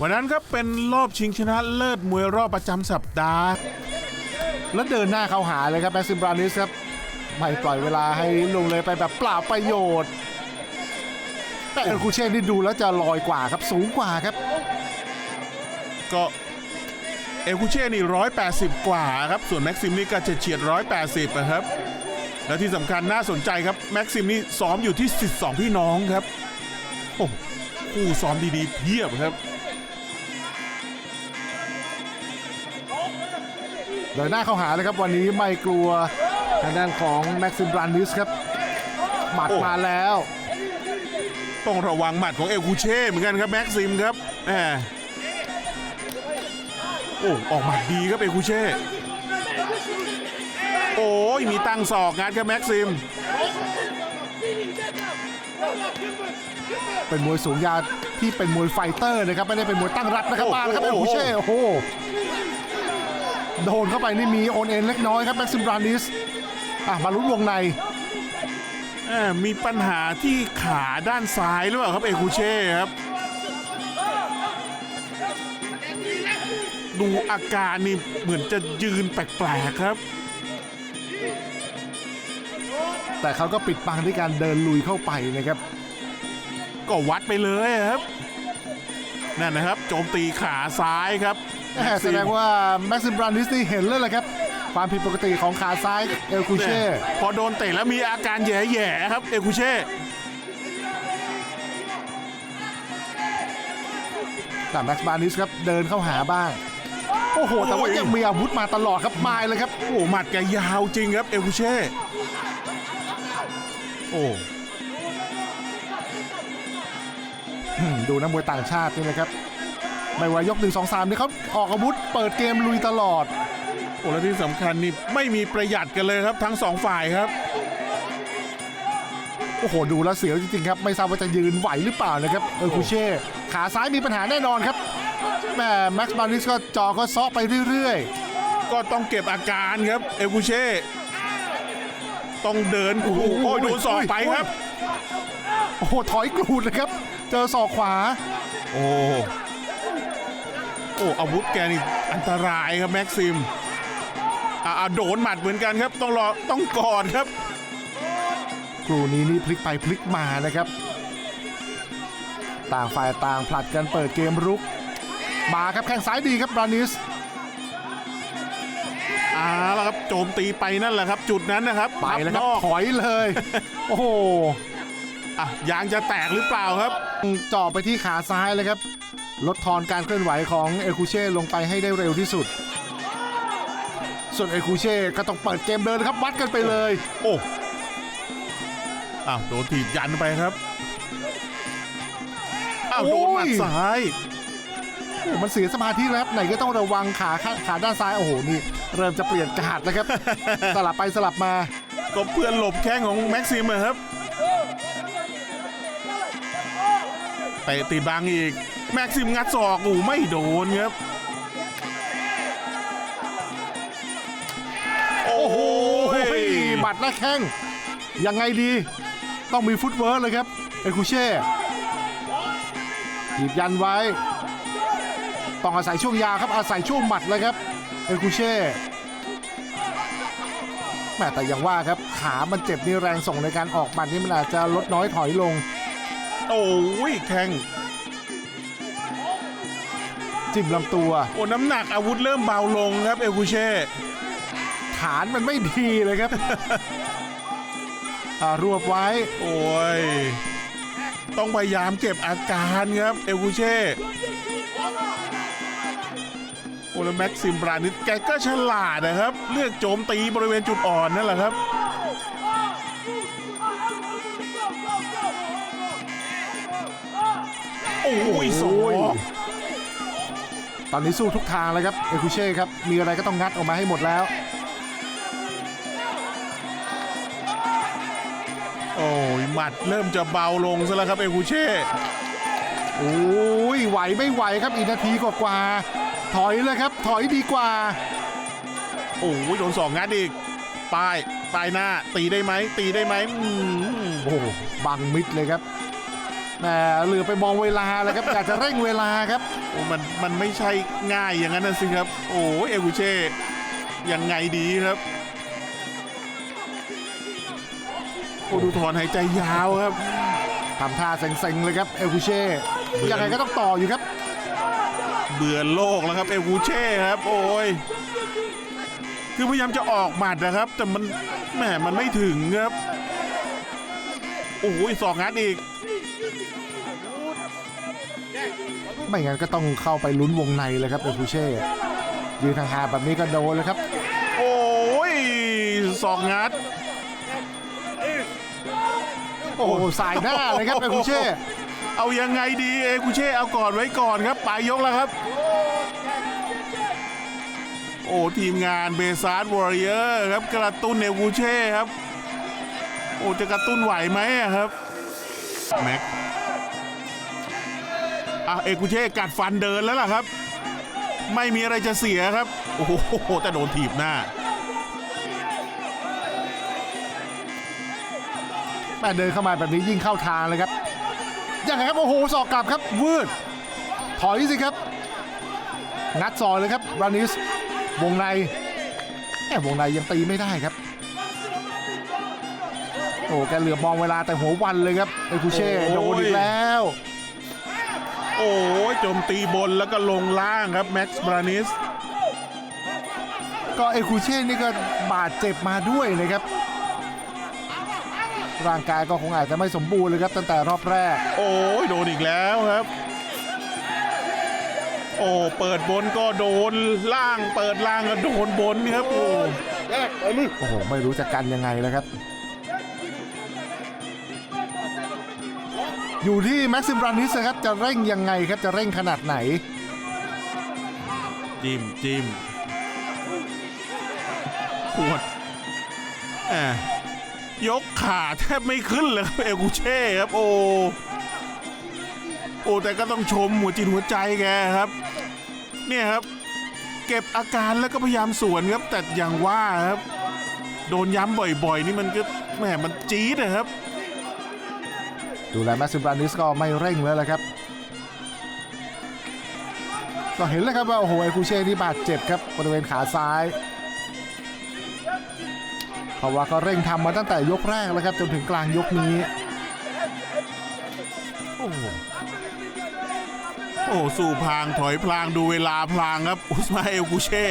วันนั้นครับเป็นรอบชิงชนะเลิศมวยรอบประจำสัปดาห์ แล้วเดินหน้าเข้าหาเลยครับแม็กซิมบรานิสครับไม่ปล่อยเวลาให้ลงเลยไปแบบเปล่าประโยชน์ แต่เอลคูเช่นที่ดูแล้วจะลอยกว่าครับสูงกว่าครับ ก็เอลคูเช่นี่ร้อยแปดสิบกว่าครับ ส่วนแม็กซิมนี่ก็จะเฉียดร้อยแปดสิบนะครับ และที่สำคัญน่าสนใจครับ แม็กซิมนี่ซ้อมอยู่ที่สิทธิ์สองพี่น้องครับ โอ้คู่ซ้อมดีๆ เพียบครับ เดินหน้าเข้าหาเลยครับวันนี้ไม่กลัวทางด้านของแม็กซิมบรานิสครับหมัดโอ้มาแล้ว ต้องระวังหมัดของเอลคูเช่เหมือนกันครับแม็กซิมครับแหมโอ้ออกหมัดดีครับเอลคูเช่โอ้ยมีตั้งศอกงัดครับแม็กซิม เป็นมวยสูงยาวที่เป็นมวยไฟเตอร์นะครับไม่ได้เป็นมวยตั้งรับนะครับโอ้โหมาแล้วครับเอลคูเช่โอ้โห โดนเข้าไปนี่มีโอนเอ็นเล็กน้อยครับแม็กซิมบรานิสอะมาลุ้นวงในแหมมีปัญหาที่ขาด้านซ้ายหรือเปล่าครับเอลคูเช่ครับ ดูอาการนี่เหมือนจะยืนแปลกๆครับ แต่เขาก็ปิดบังด้วยการเดินลุยเข้าไปนะครับ ก็วัดไปเลยครับ นั่นนะครับ โจมตีขาซ้ายครับ แหม่แสดงว่าแม็กซิมบรานิสนี่เห็นเลยแหละครับ ความผิดปกติของขาซ้ายเอลคูเช่เนี่ยพอโดนเตะแล้วมีอาการแย่ๆครับเอลคูเช่แต่แม็กซ์บรานิสครับเดินเข้าหาบ้าง โอ้โห แต่ว่ายังมีอาวุธมาตลอดครับมายเลยครับ โอ้หมัดแกยาวจริงครับเอลคูเช่ โอ้อืมดูนักมวยต่างชาตินี่นะครับ ไม่ว่ายก 1 2 3นี่เขาออกอาวุธเปิดเกมลุยตลอด โอ้และที่สำคัญนี่ไม่มีประหยัดกันเลยครับทั้งสองฝ่ายครับ โอ้โห ดูแล้วเสียวจริงๆครับ ไม่ทราบว่าจะยืนไหวหรือเปล่านะครับ เออคูเช่ ขาซ้ายมีปัญหาแน่นอนครับแม่แม็กซ์บรานิสก็จอก็ซ้อไปเรื่อยก็ต้องเก็บอาการครับเอลคูเช่ต้องเดินโอ้โหโอ้ยโดนสอกไปครับๆโอ้โหถอยกรูดเลยครับ เจอศอกขวา โอ้โอ้อาวุธแกนี่อันตรายครับแม็กซิมอ่าอ่าโดนหมัดเหมือนกันครับ ต้องรอต้องกอดครับครูนี้นี่พลิกไปพลิกมานะครับ ต่างฝ่ายต่างผลัดกันเปิดเกมรุก มาครับแข้งซ้ายดีครับบรานิสอ่าแล้วครับโจมตีไปนั่นแหละครับ จุดนั้นนะครับไปแล้วครับนอกถอยเลย โอ้โหอะยางจะแตกหรือเปล่าครับเจาะไปที่ขาซ้ายเลยครับ ลดทอนการเคลื่อนไหวของเอลคูเช่ลงไปให้ได้เร็วที่สุด ส่วนเอลคูเช่ก็ต้องเปิดเกมเดินครับวัดกันไปเลย โอ้อ้าวโดนถีบยันไปครับอ้าวโดนหมัดโอ้ยซ้ายโอ้มันเสียสมาธิแล้วครับไหนก็ต้องระวังขาข้างขาด้านซ้ายโอ้โหนี่ เริ่มจะเปลี่ยนกาดแล้วครับ สลับไปสลับมาก็เพื่อนหลบแข้งของแม็กซิมอะครับไปตีบังอีก แม็กซิมงัดศอกอูไม่โดนครับ โอ้โหโอ้ยหมัดหน้าแข้ง ยังไงดี ต้องมีฟุตเวิร์กเลยครับ เอคูเช่หยิบยันไว้ ต้องอาศัยช่วงยาครับ อาศัยช่วงหมัดเลยครับ เอคูเช่แม่แต่อย่างว่าครับ ขามันเจ็บนี่แรงส่งในการออกหมัดนี่มันอาจจะลดน้อยถอยลง โอ้ยแข้ง จิ้มลำตัว โอ้น้ำหนักอาวุธเริ่มเบาลงครับเอลคูเช่ฐานมันไม่ดีเลยครับ อ่ารวบไว้ โอ้ย ต้องพยายามเก็บอาการครับเอลคูเช่โอ้แล้วแม็กซิมบรานิสแกก็ฉลาดนะครับ เลือกโจมตีบริเวณจุดอ่อนนั่นแหละครับโอ้ยสอง ตอนนี้สู้ทุกทางเลยครับเอคูเช่ครับ มีอะไรก็ต้องงัดออกมาให้หมดแล้ว โอ้ยหมัดเริ่มจะเบาลงซะแล้วครับเอลคูเช่โอ้ยไหวไม่ไหวครับอีกนาทีกว่าๆถอยเลยครับ ถอยดีกว่า โอ้ยโดนสองงัดอีกป้ายป้ายหน้าตีได้ไหมตีได้ไหมอืมโอ้โหบังมิดเลยครับ แหมเหลือไปมองเวลาแล้วครับอยากจะเร่งเวลาครับโอ้มันมันไม่ใช่ง่ายอย่างนั้นนะสิครับ โอ้เอกุเช่ยังไงดีครับโอ้ดูถอนหายใจยาวครับทำท่าเซ็งๆเลยครับเอลคูเช่ยังไงก็ต้องต่ออยู่ครับ เบื่อโลกแล้วครับเอกุเช่ครับ โอ้ยคือพยายามจะออกหมัดนะครับ แต่มันแหมมันไม่ถึงครับโอ้ยสองงัดอีก ไม่งั้นก็ต้องเข้าไปลุ้นวงในเลยครับเอลคูเช่ยืนทางหาแบบนี้ก็โดนเลยครับ โอ้ยสองงัด โอ้โหสายหน้าเลยครับเอลคูเช่เอายังไงดีเอกุเช่เอาก่อนไว้ก่อนครับปลายยกแล้วครับ โอ้ทีมงานเบซาร์ดวอริเออร์ครับกระตุ้นเอกุเช่ครับ โอ้จะกระตุ้นไหวไหมอะครับแม็ก อะเอกุเช่กัดฟันเดินแล้วล่ะครับ ไม่มีอะไรจะเสียครับ โอ้โหแต่โดนถีบหน้าแม่เดินเข้ามาแบบนี้ยิ่งเข้าทางเลยครับยังไงครับโอ้โหสอกกลับครับวืดถอยสิครับ งัดซอยเลยครับรานิสวงในแหมวงในยังตีไม่ได้ครับ โอ้แกเหลือบมองเวลาแต่หัววันเลยครับเอลคูเช่โอ้ยโดนอีกแล้ว โอ้ยโจมตีบนแล้วก็ลงล่างครับแม็กซ์บรานิสก็เอลคูเช่นี่ก็บาดเจ็บมาด้วยนะครับ ร่างกายก็คงอาจจะไม่สมบูรณ์เลยครับตั้งแต่รอบแรก โอ้ยโดนอีกแล้วครับ โอ้เปิดบนก็โดนล่าง เปิดล่างก็โดนบนครับโอ้โอ้โห ไม่รู้จะกันยังไงแล้วครับ อยู่ที่แม็กซิมบรานิสครับจะเร่งยังไงครับจะเร่งขนาดไหน จิ้มจิ้มปวดแหมยกขาแทบไม่ขึ้นเลยครับเอลกูเช่ครับโอ้โอ้แต่ก็ต้องชมหัวจิตหัวใจแกครับ เนี่ยครับ เก็บอาการแล้วก็พยายามสวนครับแต่อย่างว่าครับ โดนย้ำบ่อยๆ นี่มันก็แหมมันจี๊ดนะครับ ดูแลแม็กซิบรานิสก็ไม่เร่งแล้วแหละครับ ก็เห็นแล้วครับว่าโอ้โหไอคูเช่ที่บาดเจ็บครับบริเวณขาซ้ายเพราะว่าก็เร่งทำมาตั้งแต่ยกแรกแล้วครับจนถึงกลางยกนี้โอ้โหโอ้สู้พลางถอยพลางดูเวลาพลางครับอุสมาเอลกูเช่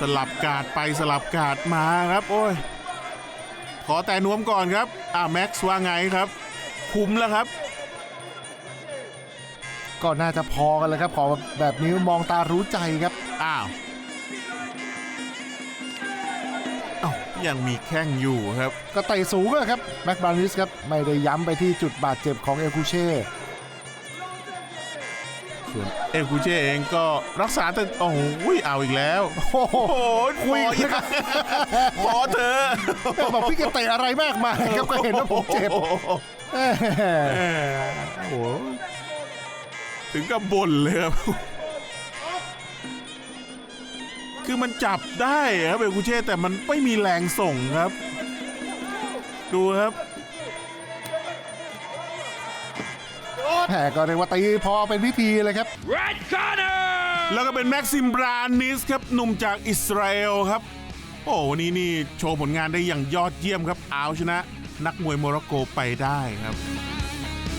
สลับกาดไปสลับกาดมาครับ โอ้ย ขอแต่นวมก่อนครับ อ่าแม็กซ์ว่าไงครับ คุ้มแล้วครับ ก็น่าจะพอกันเลยครับ ขอแบบนี้มองตารู้ใจครับ อ้าวอ้าวยังมีแข้งอยู่ครับ ก็เตะสูงเลยครับแม็กบรานิสครับ ไม่ได้ย้ำไปที่จุดบาดเจ็บของเอลคูเช่ ส่วนเอลกูเช่เองก็รักษาแต่โอ้โหเอาอีกแล้ว โอ้โหโอ้ยคุยพออีกพอเธอะบอกพี่แกเตะอะไรมากมายครับก็เห็นว่าผมเจ็บแหมแหมโอ้โหถึงกับบ่นเลยครับคือมันจับได้ครับเอลกูเช่แต่มันไม่มีแรงส่งครับ ดูครับ แหมก็เรียกว่าตีพอเป็นพิธีเลยครับ Red corner! แล้วก็เป็นแม็กซิมบรานิสครับหนุ่มจากอิสราเอลครับ โอ้วันนี้นี่โชว์ผลงานได้อย่างยอดเยี่ยมครับเอาชนะ นักมวยโมร็อกโกไปได้ครับ